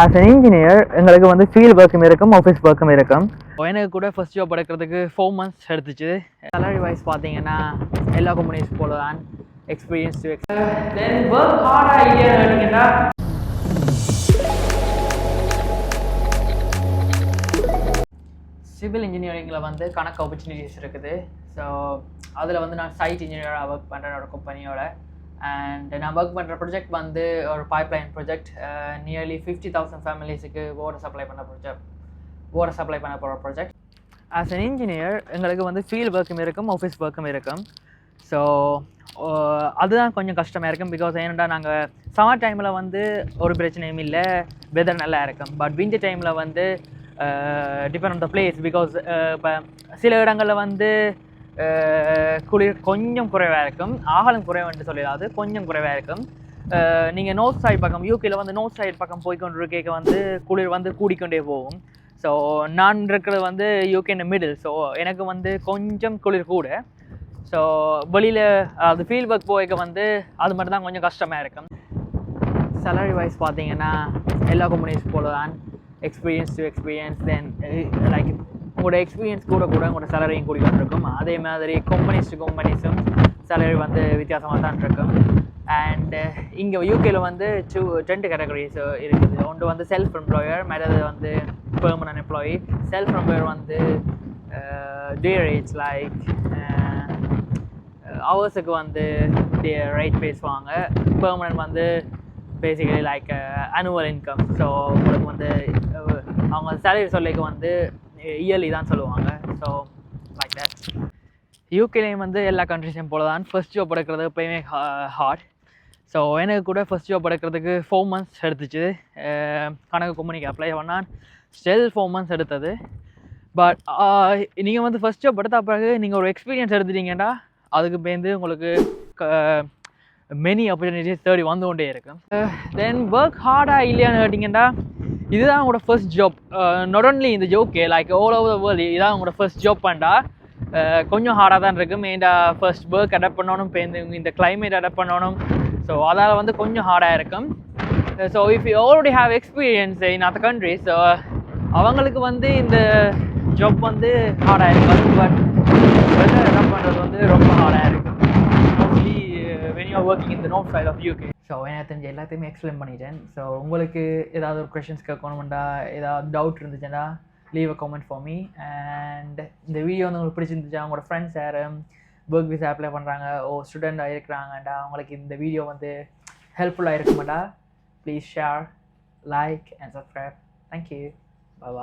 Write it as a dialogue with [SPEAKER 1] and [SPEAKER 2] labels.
[SPEAKER 1] As an engineer எங்களுக்கு வந்து field ஒர்க்கும் இருக்கும் ஆஃபீஸ் ஒர்க்கும் இருக்கும். எனக்கு கூட ஃபர்ஸ்ட் ஜாப் எடுக்கிறதுக்கு ஃபோர் மந்த்ஸ் எடுத்துச்சு. சேலரி வைஸ் பார்த்தீங்கன்னா எல்லா கம்பெனிஸ் போல தான் எக்ஸ்பீரியன்ஸ் டு தென் ஒர்க் ஹார்டாக இல்லையா சிவில் இன்ஜினியரிங்கில் வந்து கணக்கு ஆப்பர்ச்சுனிட்டிஸ் இருக்குது. ஸோ அதில் வந்து நான் சைட் இன்ஜினியராக ஒர்க் பண்ணுறேன் ஒரு கம்பெனியோட அண்ட் நான் ஒர்க் பண்ணுற ப்ராஜெக்ட் வந்து ஒரு pipeline project nearly fifty thousand ஃபேமிலிஸுக்கு water supply பண்ண ப்ராஜெக்ட் வாட்டர் சப்ளை பண்ண போகிற ப்ராஜெக்ட் ஆஸ் அன் இன்ஜினியர் எங்களுக்கு வந்து ஃபீல்ட் ஒர்க்கும் இருக்கும் ஆஃபீஸ் ஒர்க்கும் இருக்கும். ஸோ அதுதான் கொஞ்சம் கஷ்டமாக இருக்கும் பிகாஸ் ஏன்னா நாங்கள் சம்மர் டைமில் வந்து ஒரு பிரச்சனையும் இல்லை வெதர் நல்லா இருக்கும். பட் விண்டர் டைமில் வந்து depend on the place because இப்போ சில இடங்களில் வந்து குளிர் கொஞ்சம் குறைவாக இருக்கும் ஆகலம் குறைவுன்னு சொல்லிடாது கொஞ்சம் குறைவாக இருக்கும் நீங்கள் நோர்த் சைட் பக்கம் யூகேல வந்து நோர்த் சைட் பக்கம் போய்க்கொண்டு இருக்க வந்து குளிர் வந்து கூடிக்கொண்டே போகும் ஸோ நான் இருக்கிறது வந்து யூகே மிடில் ஸோ எனக்கு வந்து கொஞ்சம் குளிர் கூட ஸோ வெளியில் அது ஃபீல்ட் ஒர்க் போய்க்க வந்து அது மட்டும் தான் கொஞ்சம் கஷ்டமாக இருக்கும் சேலரி வைஸ் பார்த்தீங்கன்னா எல்லா கம்பெனிஸ் போல தான் experience to experience then like உங்களோட எக்ஸ்பீரியன்ஸ் கூட கூட உங்களோட சேலரியும் கூடிக்கொண்டு இருக்கும் அதே மாதிரி கம்பெனிஸ் டு கம்பெனிஸும் சேலரி வந்து வித்தியாசமாக தான் இருக்கும். அண்டு இங்கே யூகேயில் வந்து டூ ரெண்டு கேட்டகரிஸ் இருக்குது. ஒன்று வந்து செல்ஃப் எம்ப்ளாயர் மற்றது வந்து பெர்மனன்ட் எம்ப்ளாயி செல்ஃப் எம்ப்ளாயர் வந்து டியர் ரேட்ஸ் லைக் ஹவர்ஸுக்கு வந்து ரைட் பேசுவாங்க. பெர்மனன்ட் வந்து basically like annual income so உங்களுக்கு வந்து அவங்க சேலரி சொல்லிக்கு வந்து இயர்லி தான் சொல்லுவாங்க. ஸோ லைக் தட் யூகேலையும் வந்து எல்லா கண்ட்ரிஸையும் போல தான் ஃபர்ஸ்ட் ஜாப் எடுக்கிறது எப்பயுமே ஹார்ட் ஸோ எனக்கு கூட ஃபர்ஸ்ட் ஜாப் எடுக்கிறதுக்கு ஃபோர் மந்த்ஸ் எடுத்துச்சு. கணக்கு கம்பெனிக்கு அப்ளை பண்ணால் ஸ்டில் ஃபோர் மந்த்ஸ் எடுத்தது. பட் நீங்கள் வந்து ஃபர்ஸ்ட் ஜாப் எடுத்த பிறகு நீங்கள் ஒரு எக்ஸ்பீரியன்ஸ் எடுத்துட்டீங்கன்னா அதுக்கு பேர்ந்து உங்களுக்கு மெனி ஆப்பர்ச்சுனிட்டிஸ் தேடி வந்து கொண்டே இருக்கும். தென் ஒர்க் ஹார்டாக இல்லையான்னு கேட்டிங்கன்னா இதுதான் உங்களோட ஃபர்ஸ்ட் ஜாப் நாட் ஒன்லி இந்த jockey like all over the world இதுதான் அவங்களோட ஃபர்ஸ்ட் ஜாப் பண்ணா கொஞ்சம் ஹார்டாக தான் இருக்கும் மெயின்டா ஃபர்ஸ்ட் ஒர்க் அடாப்ட் பண்ணணும் இப்போ இந்த இந்த climate அடாப்ட் பண்ணணும். ஸோ அதால் வந்து கொஞ்சம் ஹார்டாக இருக்கும் so if you already have experience in other countries அவங்களுக்கு வந்து இந்த ஜாப் வந்து ஹார்டாக இருக்கும் பட் வெதர் அடாப்ட் பண்ணுறது வந்து ரொம்ப ஹார்டாக இருக்கும் யூ ஒர்க்கிங் இந்த note north side of UK so எனக்கு தெரிஞ்ச எல்லாத்தையுமே எக்ஸ்பிளைன் பண்ணிட்டேன். ஸோ உங்களுக்கு ஏதாவது ஒரு கொஷின்ஸ் கேட்கணுமெண்டா ஏதாவது டவுட் இருந்துச்சுன்னா leave a comment for me and இந்த வீடியோ வந்து உங்களுக்கு பிடிச்சிருந்துச்சா உங்களோட ஃப்ரெண்ட்ஸ் யாரும் ஒர்க் விசா அப்ளை பண்ணுறாங்க ஓ ஸ்டூடெண்டாக இருக்கிறாங்கடா அவங்களுக்கு இந்த வீடியோ வந்து ஹெல்ப்ஃபுல்லாக இருக்குமாடா? Please share like and subscribe thank you bye